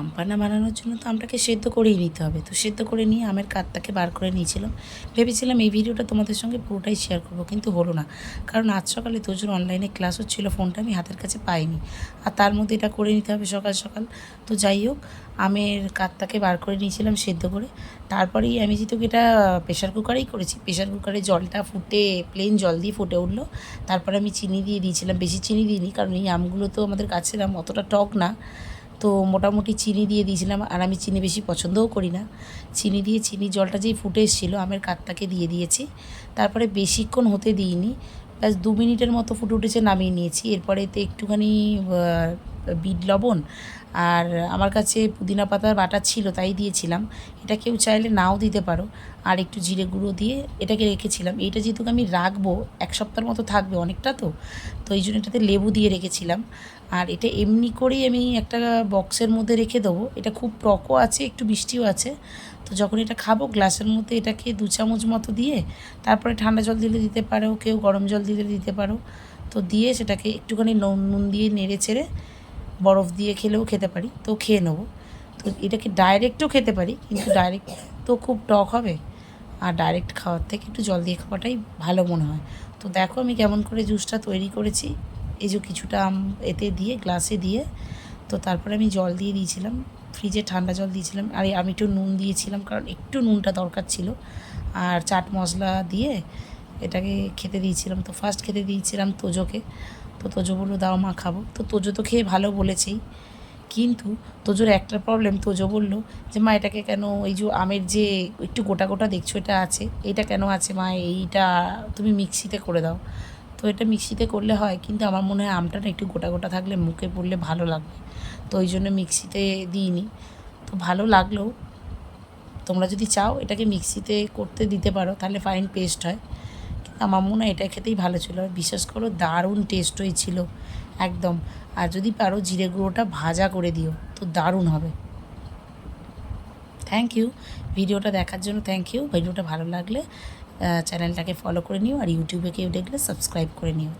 আম পান্না বানানোর জন্য তো আমটাকে সেদ্ধ করেই নিতে হবে। তো সেদ্ধ করে নিয়ে আমের কাতটাকে বার করে নিয়েছিলাম। ভেবেছিলাম এই ভিডিওটা তোমাদের সঙ্গে পুরোটাই শেয়ার করব, কিন্তু হলো না। কারণ আজ সকালে তোজোর অনলাইনে ক্লাস হচ্ছিল ফোনটা আমি হাতের কাছে পাইনি। আর তার মধ্যে এটা করে নিতে হবে সকাল সকাল। তো যাই হোক, আমের কাতটাকে বার করে নিয়েছিলাম সেদ্ধ করে। তারপরেই আমি যেহেতু এটা প্রেশার কুকারেই করেছি প্রেশার কুকারে জলটা ফুটে প্লেন জল দিয়ে ফুটে উঠল। তারপরে আমি চিনি দিয়ে দিয়েছিলাম, বেশি চিনি দিইনি, কারণ এই আমগুলো তো আমাদের গাছের আম অতটা টক না। তো মোটামুটি চিনি দিয়ে দিয়েছিলাম। আর আমি চিনি বেশি পছন্দও করি না। চিনি দিয়ে চিনি জলটা যেই ফুটে এসেছিল, আমের কাতটাকে দিয়ে দিয়েছি। তারপরে বেশিক্ষণ হতে দিইনি। ব্যাস দু মিনিটের মতো ফুটে উঠেছে, নামিয়ে নিয়েছি। এরপরে এতে একটুখানি বিট লবণ আর আমার কাছে পুদিনা পাতার বাটা ছিল, তাই দিয়েছিলাম। এটা কেউ চাইলে নাও দিতে পারো। আর একটু জিরে গুঁড়ো দিয়ে এটাকে রেখেছিলাম। এইটা যেহেতু আমি রাখব, এক সপ্তাহের মতো থাকবে অনেকটা তো তো এই জন্য এটাতে লেবু দিয়ে রেখেছিলাম। আর এটা এমনি করেই আমি একটা বক্সের মধ্যে রেখে দেবো। এটা খুব টকও আছে, একটু বৃষ্টিও আছে। তো যখন এটা খাব, গ্লাসের মধ্যে এটাকে দু চামচ মতো দিয়ে তারপরে ঠান্ডা জল দিলে দিতে পারো, কেউ গরম জল দিলে দিতে পারো। তো দিয়ে সেটাকে একটুখানি নুন নুন দিয়ে নেড়ে চেড়ে বরফ দিয়ে খেলেও খেতে পারি, তো খেয়ে নেব। তো এটাকে ডাইরেক্টও খেতে পারি, কিন্তু ডাইরেক্ট তো খুব টক হবে। আর ডাইরেক্ট খাওয়ার থেকে একটু জল দিয়ে খাওয়াটাই ভালো মনে হয়। তো দেখো আমি কেমন করে জুসটা তৈরি করেছি। এই যে কিছুটা আম এতে দিয়ে, গ্লাসে দিয়ে, তো তারপরে আমি জল দিয়ে দিয়েছিলাম। ফ্রিজে ঠান্ডা জল দিয়েছিলাম। আর আমি একটু নুন দিয়েছিলাম, কারণ একটু নুনটা দরকার ছিল। আর চাট মশলা দিয়ে এটাকে খেতে দিয়েছিলাম। তো ফার্স্ট খেতে দিয়েছিলাম তোজোকে। তো তোজো বলল, দাও মা, খাব। তো তোজো তো খেয়ে ভালো বলেছেই। কিন্তু তোজোর একটা প্রবলেম তোজো বলল যে, মা, এটাকে কেন এই যে আমের যে একটু গোটা গোটা দেখছ, এটা আছে, এটা কেন আছে? মা, এইটা তুমি মিক্সিতে করে দাও। তো এটা মিক্সিতে করলে হয়, কিন্তু আমার মনে হয় আমটা না একটু গোটা গোটা থাকলে মুখে পড়লে ভালো লাগবে। তো ওই জন্য মিক্সিতে দিইনি। তো ভালো লাগল। তোমরা যদি চাও এটাকে মিক্সিতে করতে দিতে পারো, তাহলে ফাইন পেস্ট হয়। কিন্তু আমার মনে হয় এটা খেতেই ভালো ছিল। আর বিশেষ করো দারুণ টেস্ট হয়েছিল একদম। আর যদি পারো জিরে গুঁড়োটা ভাজা করে দিও, তো দারুণ হবে। থ্যাংক ইউ ভিডিওটা দেখার জন্য থ্যাংক ইউ ভিডিওটা ভালো লাগলে চ্যানেলটাকে ফলো করে নিও। আর ইউটিউবে কেউ দেখলে সাবস্ক্রাইব করে নিও।